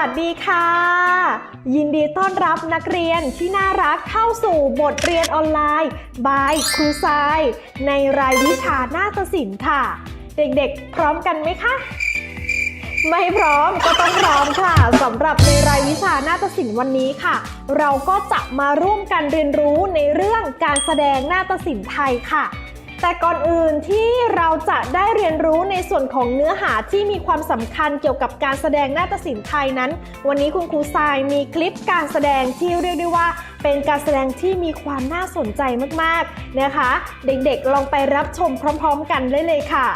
วัสดีค่ะ ยินดีต้อนรับนักเรียนที่น่ารักเข้าสู่บทเรียนออนไลน์บายครูทราย ในรายวิชาหน้าฏศิลป์ค่ะ เด็กๆ พร้อมกันไหมคะ ไม่พร้อมก็ต้องพร้อมค่ะสำหรับในรายวิชาหน้าฏศิลป์วันนี้ค่ะ เราก็จะมาร่วมกันเรียนรู้ในเรื่องการแสดงหน้าฏศิลป์ไทยค่ะ แต่ก่อนอื่นที่เราจะได้เรียนรู้ในส่วนของเนื้อหาที่มีความสำคัญเกี่ยวกับการแสดงนาฏศิลป์ไทยนั้น วันนี้คุณครูทรายมีคลิปการแสดงที่เรียกได้ว่า เป็นการแสดงที่มีความน่าสนใจมากๆนะคะ เด็กๆลองไปรับชมพร้อม ๆ กันได้เลยค่ะ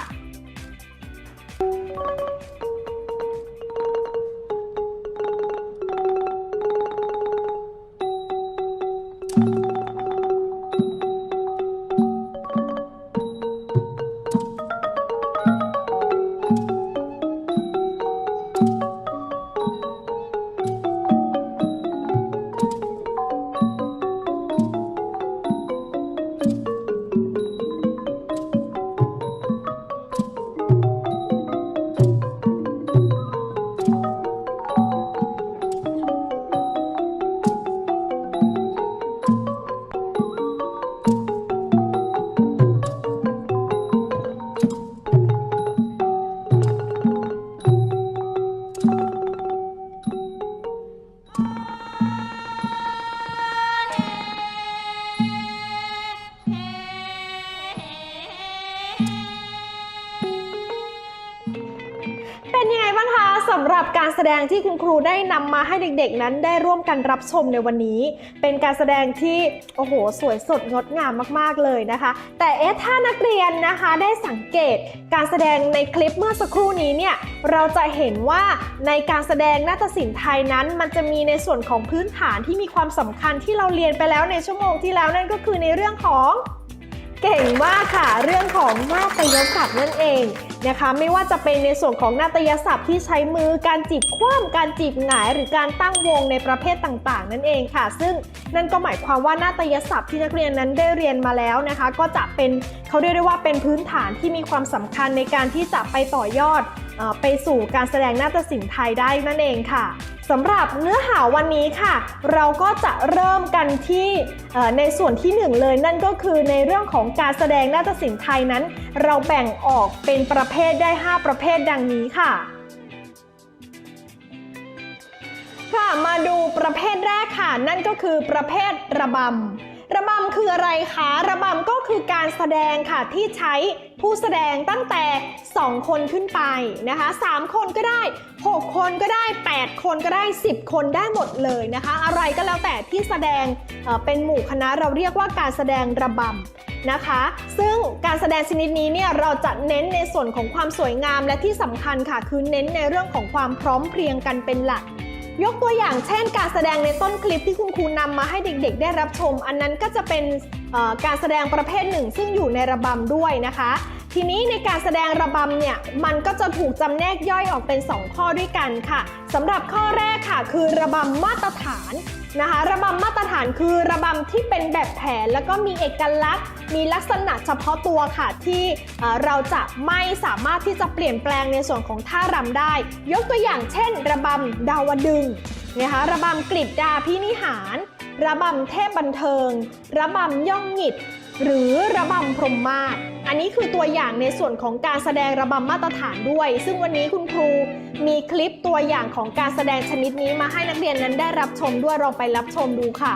งที่คุณครูได้นำมาให้เด็กๆ นั้นได้ร่วมกันรับชมในวันนี้ เป็นการแสดงที่โอ้โหสวยสดงดงามมากๆเลยนะคะ แต่เอ๊ะถ้านักเรียนนะคะได้สังเกตการแสดงในคลิปเมื่อสักครู่นี้เนี่ยเราจะเห็นว่าในการแสดงนาฏศิลป์ไทยนั้น มันจะมีในส่วนของพื้นฐานที่มีความสำคัญที่เราเรียนไปแล้วในชั่วโมงที่แล้วนั่นก็คือในเรื่องของ เก่งมากค่ะ เรื่องของนาฏยศัพท์นั่นเองนะคะ ไม่ว่าจะเป็นในส่วนของนาฏยศัพท์ที่ใช้มือการจีบคว่ำการจีบหงายหรือการตั้งวงในประเภทต่างๆ นั่นเองค่ะ ซึ่งนั่นก็หมายความว่านาฏยศัพท์ที่นักเรียนนั้นได้เรียนมาแล้วนะคะ ก็จะเป็นเขาเรียกได้ว่าเป็นพื้นฐานที่มีความสำคัญในการที่จะไปต่อยอดไปสู่การแสดงนาฏศิลป์ไทยได้นั่นเองค่ะสำหรับเนื้อหาวันนี้ค่ะ เราก็จะเริ่มกันที่ในส่วนที่หนึ่งเลยนั่นก็คือในเรื่องของการแสดงนาฏศิลป์ไทยนั้น เราแบ่งออกเป็นประเภทได้ 5 ประเภทดังนี้ค่ะค่ะ มาดูประเภทแรกค่ะ นั่นก็คือประเภทระบำ ระบำคืออะไรคะ ระบำก็คือการแสดงค่ะที่ใช้ผู้แสดงตั้งแต่ 2 คนขึ้นไปนะคะ 3 คนก็ได้ 6 คนก็ได้ 8 คนก็ได้ 10 คนได้หมดเลยนะคะ อะไรก็แล้วแต่ที่แสดงเเป็นหมู่คณะเราเรียกว่าการแสดงระบำนะคะ ซึ่งการแสดงชนิดนี้เนี่ยเราจะเน้นในส่วนของความสวยงามและที่สำคัญค่ะ คือเน้นในเรื่องของความพร้อมเพรียงกันเป็นหลัก ยกตัวอย่างเช่น การแสดงในต้นคลิปที่คุณครูนำมาให้เด็กๆ ได้รับชม อันนั้นก็จะเป็นการแสดงประเภทหนึ่ง ซึ่งอยู่ในระบำด้วยนะคะ ทีนี้ในการแสดงระบำเนี่ยมันก็จะถูกจำแนกย่อยออกเป็น 2 ข้อด้วยกันค่ะสำหรับข้อแรกค่ะคือระบำมาตรฐานนะคะ ระบำมาตรฐานคือระบำที่เป็นแบบแผน แล้วก็มีเอกลักษณ์ มีลักษณะเฉพาะตัวค่ะที่เราจะไม่สามารถที่จะเปลี่ยนแปลงในส่วนของท่ารำได้ ยกตัวอย่างเช่น ระบำดาวดึงนะคะระบำกลิดดาพินิหาร ระบำเทพบันเทิง ระบำย่องหิด หรือระบำพรหมมาศอันนี้คือตัวอย่างในส่วนของการแสดงระบำมาตรฐานด้วย ซึ่งวันนี้คุณครูมีคลิปตัวอย่างของการแสดงชนิดนี้มาให้นักเรียนนั้นได้รับชมด้วยลองไปรับชมดูค่ะ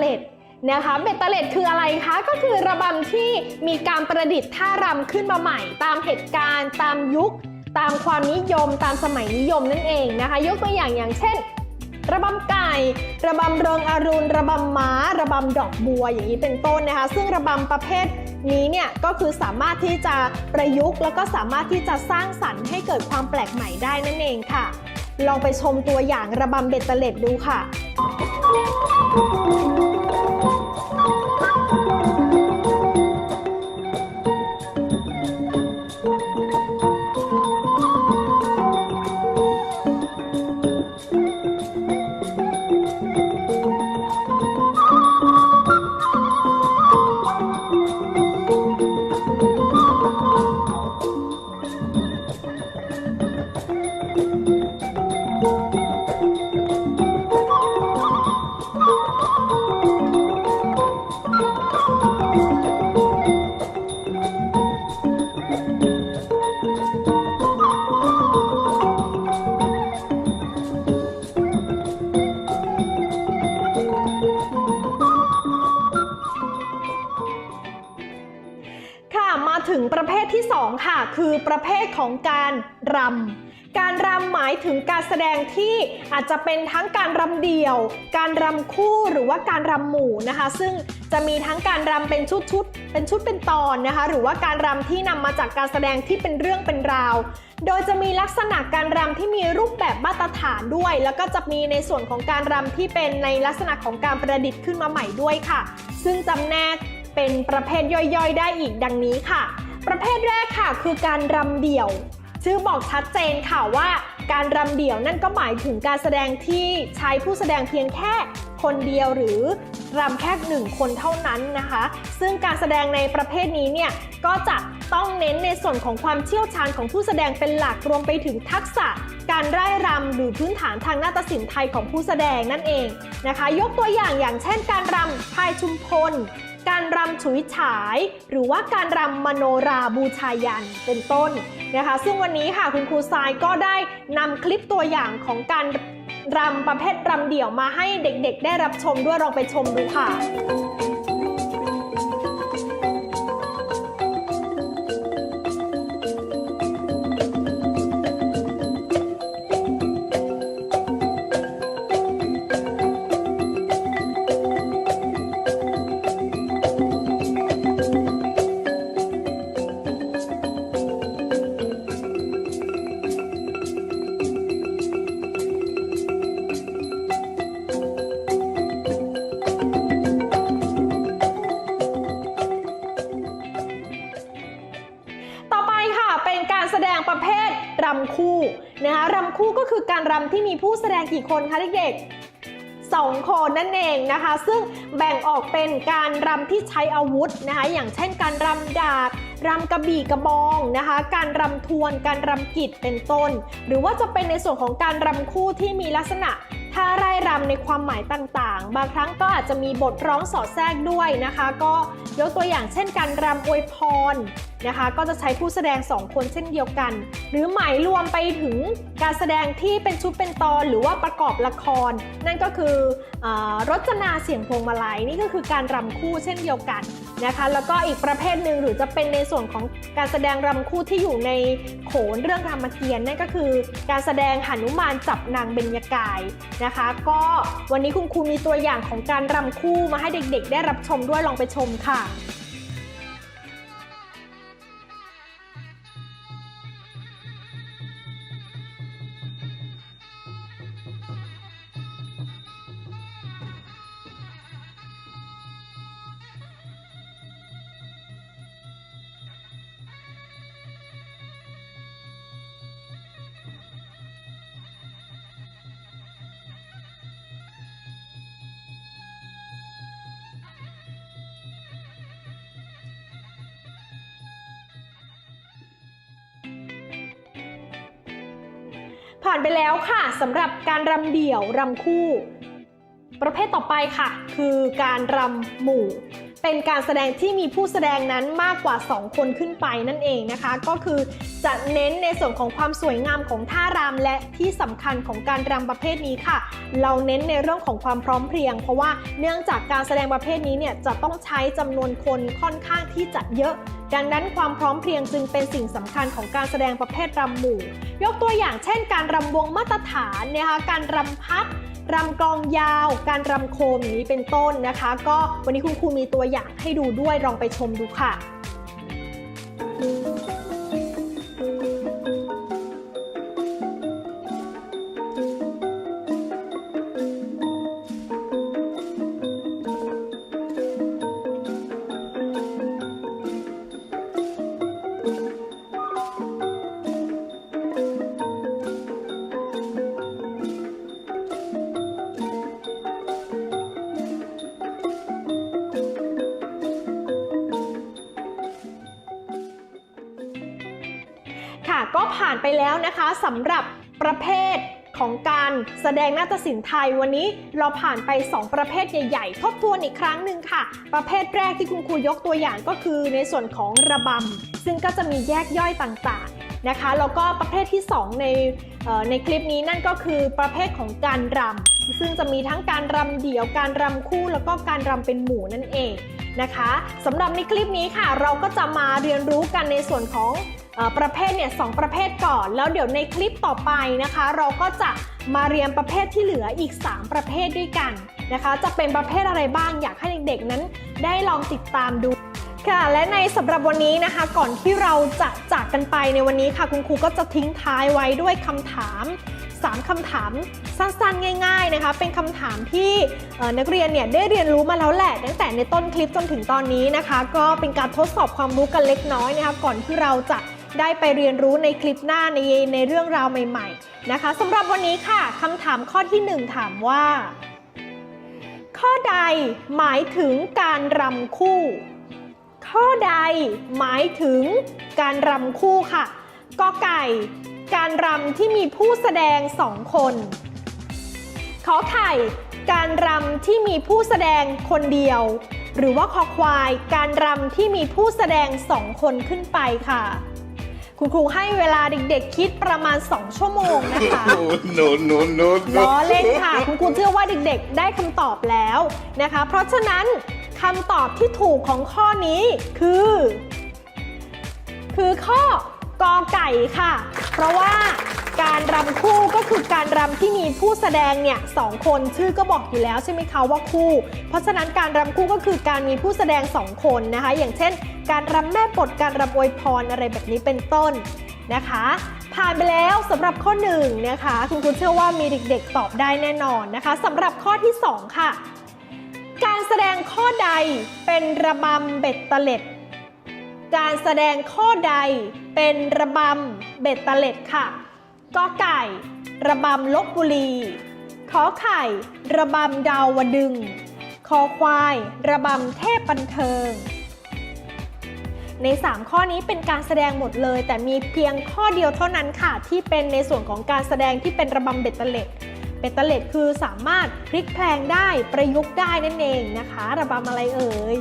เบ็ดเตล็ดนะคะเบ็ดเตล็ดคืออะไรคะ ก็คือระบำที่มีการประดิษฐ์ท่ารำขึ้นมาใหม่ ตามเหตุการณ์ ตามยุค ตามความนิยม ตามสมัยนิยมนั่นเองนะคะ ยกตัวอย่างอย่างเช่น ระบำไก่ ระบำเริงอรุณ ระบำม้า ระบำดอกบัวอย่างนี้เป็นต้นนะคะ ซึ่งระบำประเภทนี้เนี่ยก็คือสามารถที่จะประยุกต์ แล้วก็สามารถที่จะสร้างสรรค์ให้เกิดความแปลกใหม่ได้นั่นเองค่ะ ลองไปชมตัวอย่างระบำเบ็ดเตล็ดดูค่ะค่ะ คือประเภทของการรำ การรำหมายถึงการแสดงที่อาจจะเป็นทั้งการรำเดี่ยว การรำคู่หรือว่าการรำหมู่นะคะ ซึ่งจะมีทั้งการรำเป็นชุดๆ เป็นชุดเป็นตอนนะคะ หรือว่าการรำที่นำมาจากการแสดงที่เป็นเรื่องเป็นราว โดยจะมีลักษณะการรำที่มีรูปแบบมาตรฐานด้วย แล้วก็จะมีในส่วนของการรำที่เป็นในลักษณะของการประดิษฐ์ขึ้นมาใหม่ด้วยค่ะ ซึ่งจำแนกเป็นประเภทย่อยๆ ได้อีกดังนี้ค่ะ ประเภทแรกค่ะคือการรำเดี่ยว ชื่อบอกชัดเจนค่ะว่า การรำเดี่ยวนั่นก็หมายถึงการแสดงที่ใช้ผู้แสดงเพียงแค่คนเดียวหรือรำแค่หนึ่งคนเท่านั้นนะคะ ซึ่งการแสดงในประเภทนี้เนี่ยก็จะต้องเน้นในส่วนของความเชี่ยวชาญของผู้แสดงเป็นหลักรวมไปถึงทักษะ การร่ายรำหรือพื้นฐานทางนาฏศิลป์ไทยของผู้แสดงนั่นเองนะคะ ยกตัวอย่างอย่างเช่น การรำพายชุมพล การรำฉุยฉาย หรือว่าการรำมโนราบูชายันเป็นต้นนะคะ ซึ่งวันนี้ค่ะคุณครูทรายก็ได้นำคลิปตัวอย่างของการรำประเภทรำเดี่ยวมาให้เด็กๆ ได้รับชมด้วยลองไปชมดูค่ะ แสดงกี่คนคะเด็กๆสองคนนั่นเองนะคะ ซึ่งแบ่งออกเป็นการรำที่ใช้อาวุธนะคะ อย่างเช่นการรำดาบรำกระบี่กระบองนะคะ การรำทวน การรำกิจเป็นต้น หรือว่าจะเป็นในส่วนของการรำคู่ที่มีลักษณะ ท่าไร่รำในความหมายต่างๆ บางครั้งก็อาจจะมีบทร้องสอดแทรกด้วยนะคะ ก็ยกตัวอย่างเช่นการรำอวยพรนะคะ ก็จะใช้ผู้แสดงสองคนเช่นเดียวกัน หรือหมายรวมไปถึงการแสดงที่เป็นชุดเป็นตอนหรือว่าประกอบละคร นั่นก็คืออรจนาเสียงพวงมาลัยนี่ก็คือการรำคู่เช่นเดียวกัน นะคะ แล้วก็อีกประเภทหนึ่งหรือจะเป็นในส่วนของการแสดงรำคู่ที่อยู่ในโขนเรื่องรามเกียรติ์นั่นก็คือ การแสดงหนุมานจับนางเบญญากายนะคะ ก็วันนี้คุณครูมีตัวอย่างของการรำคู่มาให้เด็กๆ ได้รับชมด้วยลองไปชมค่ะ ผ่านไปแล้วค่ะสำหรับการรำเดี่ยวรำคู่ ประเภทต่อไปค่ะ คือการรำหมู่ เป็นการแสดงที่มีผู้แสดงนั้นมากกว่า 2 คนขึ้นไปนั่นเองนะคะ ก็คือจะเน้นในส่วนของความสวยงามของท่ารำและที่สำคัญของการรำประเภทนี้ค่ะ เราเน้นในเรื่องของความพร้อมเพรียง เพราะว่าเนื่องจากการแสดงประเภทนี้เนี่ยจะต้องใช้จำนวนคนค่อนข้างที่จะเยอะดังนั้นความพร้อมเพรียงจึงเป็นสิ่งสำคัญของการแสดงประเภทรำหมู่ ยกตัวอย่างเช่น การรำวงมาตรฐานนะคะการรำพัด รำกลองยาว การรำโคมอย่างนี้เป็นต้นนะคะ ก็วันนี้คุณครูมีตัวอย่างให้ดูด้วยลองไปชมดูค่ะ ก็ผ่านไปแล้วนะคะสำหรับประเภทของการแสดงนาฏศิลป์ไทยวันนี้เราผ่านไป 2 ประเภทใหญ่ๆ ทบทวนอีกครั้งหนึ่งค่ะ ประเภทแรกที่คุณครูยกตัวอย่างก็คือในส่วนของระบำ ซึ่งก็จะมีแยกย่อยต่างๆนะคะแล้วก็ประเภทที่ 2 ในในคลิปนี้นั่นก็คือประเภทของการรำซึ่งจะมีทั้งการรำเดี่ยวการรำคู่ แล้วก็การรำเป็นหมู่นั่นเองนะคะสำหรับในคลิปนี้ค่ะ เราก็จะมาเรียนรู้กันในส่วนของ ประเภทเนี่ยสองประเภทก่อน แล้วเดี๋ยวในคลิปต่อไปนะคะ เราก็จะมาเรียนประเภทที่เหลืออีก 3 ประเภทด้วยกันนะคะ จะเป็นประเภทอะไรบ้างอยากให้เด็กๆนั้นได้ลองติดตามดูค่ะและในสำหรับวันนี้นะคะ ก่อนที่เราจะจากกันไปในวันนี้ค่ะ คุณครูก็จะทิ้งท้ายไว้ด้วยคำถาม 3คำถามสั้นๆ ง่าย ๆนะคะ เป็นคำถามที่นักเรียนเนี่ยได้เรียนรู้มาแล้วแหละตั้งแต่ในต้นคลิปจนถึงตอนนี้นะคะ ก็เป็นการทดสอบความรู้กันเล็กน้อยนะคะ ก่อนที่เราจะ ได้ไปเรียนรู้ในคลิปหน้าในในเรื่องราวใหม่ ๆ นะคะสำหรับวันนี้ค่ะคำถามข้อที่หนึ่งถามว่า ข้อใดหมายถึงการรำคู่ ข้อใดหมายถึงการรำคู่ค่ะกอไก่ การรำที่มีผู้แสดงสองคนขอไข่การรำที่มีผู้แสดงคนเดียว หรือว่าคอควาย การรำที่มีผู้แสดงสองคนขึ้นไปค่ะ คุณครูให้เวลาเด็กๆ คิดประมาณ 2 ชั่วโมงนะคะ no no no ล้อเล่นค่ะ คุณครูเชื่อว่าเด็กๆ ได้คำตอบแล้วนะคะ เพราะฉะนั้นคำตอบที่ถูกของข้อนี้คือ คือข้อกอไก่ค่ะ เพราะว่า การรำคู่ก็คือการรำที่มีผู้แสดงเนี่ยสองคนชื่อก็บอกอยู่แล้วใช่ไหมคะว่าคู่ เพราะฉะนั้นการรำคู่ก็คือการมีผู้แสดงสองคนนะคะ อย่างเช่น การรำแม่ปลดการรำอวยพรอะไรแบบนี้เป็นต้นนะคะ ผ่านไปแล้วสำหรับข้อหนึ่งนะคะคุณครูเชื่อว่ามีเด็กๆตอบได้แน่นอนนะคะสำหรับข้อที่สองค่ะ การแสดงข้อใดเป็นระบำเบ็ดเตล็ดการแสดงข้อใดเป็นระบำเบ็ดเตล็ดค่ะ กอไก่ ระบำลบบุรี ขอไข่ ระบำดาวดึง คอควาย ระบำเทพบันเทิง ใน 3 ข้อนี้เป็นการแสดงหมดเลย แต่มีเพียงข้อเดียวเท่านั้นค่ะ ที่เป็นในส่วนของการแสดงที่เป็นระบำเบ็ดเตล็ดเบ็ดเตล็ดคือสามารถพลิกแพลงได้ประยุกต์ได้นั่นเองนะคะ ระบำอะไรเอ่ย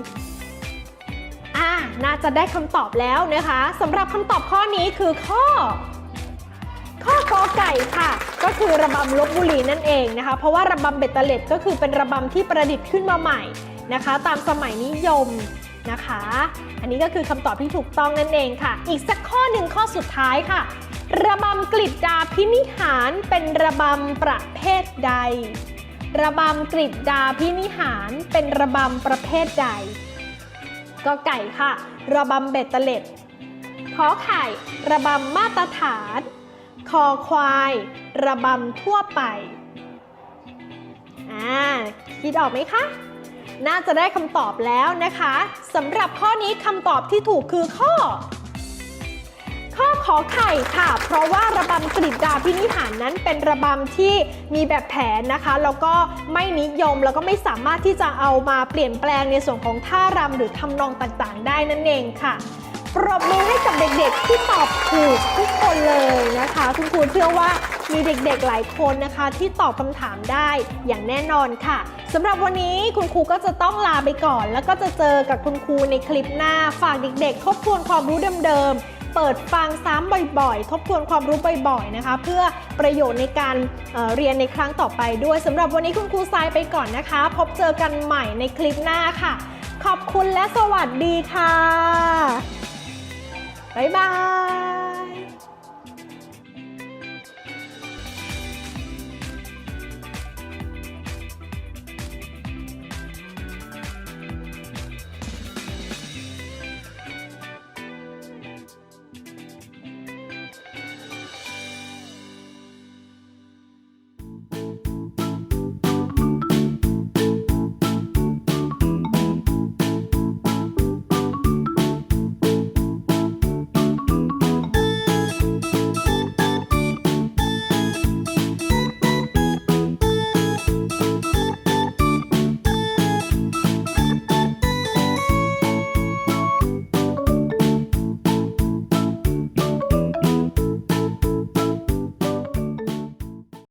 อ่าน่าจะได้คำตอบแล้วนะคะสำหรับคำตอบข้อนี้คือข้อ ข้อกอไก่ค่ะ ก็คือระบำลบบุรีนั่นเองนะคะ เพราะว่าระบำเบ็ดเตล็ดก็คือเป็นระบำที่ประดิษฐ์ขึ้นมาใหม่นะคะ ตามสมัยนิยมนะคะ อันนี้ก็คือคำตอบที่ถูกต้องนั่นเองค่ะ อีกสักข้อหนึ่งข้อสุดท้ายค่ะ ระบำกลิดดาพินิหารเป็นระบำประเภทใด ระบำกลิดดาพินิหารเป็นระบำประเภทใดก็ไก่ค่ะ ระบำเบ็ดเตล็ดขอไข่ ระบำมาตรฐาน คอควาย ระบำทั่วไป อ่า คิดออกไหมคะ น่าจะได้คำตอบแล้วนะคะสำหรับข้อนี้คำตอบที่ถูกคือข้อ ข้อขอไข่ค่ะ เพราะว่าระบำกฤษดาพินิหารนั้นเป็นระบำที่มีแบบแผนนะคะ แล้วก็ไม่นิยมแล้วก็ไม่สามารถที่จะเอามาเปลี่ยนแปลงในส่วนของท่ารำหรือทำนองต่างๆ ได้นั่นเองค่ะ ปรบมือให้กับเด็กๆ ที่ตอบถูกทุกคนเลยนะคะ คุณครูเชื่อว่ามีเด็กๆหลายคนนะคะ ที่ตอบคำถามได้อย่างแน่นอนค่ะสำหรับวันนี้คุณครูก็จะต้องลาไปก่อน แล้วก็จะเจอกับคุณครูในคลิปหน้าฝากเด็กๆ ทบทวนความรู้เดิมๆ เปิดฟังซ้ำบ่อยๆ ทบทวนความรู้บ่อยๆนะคะ เพื่อประโยชน์ในการเเรียนในครั้งต่อไปด้วยสำหรับวันนี้คุณครูทรายไปก่อนนะคะ พบเจอกันใหม่ในคลิปหน้าค่ะ ขอบคุณและสวัสดีค่ะ บ๊ายบาย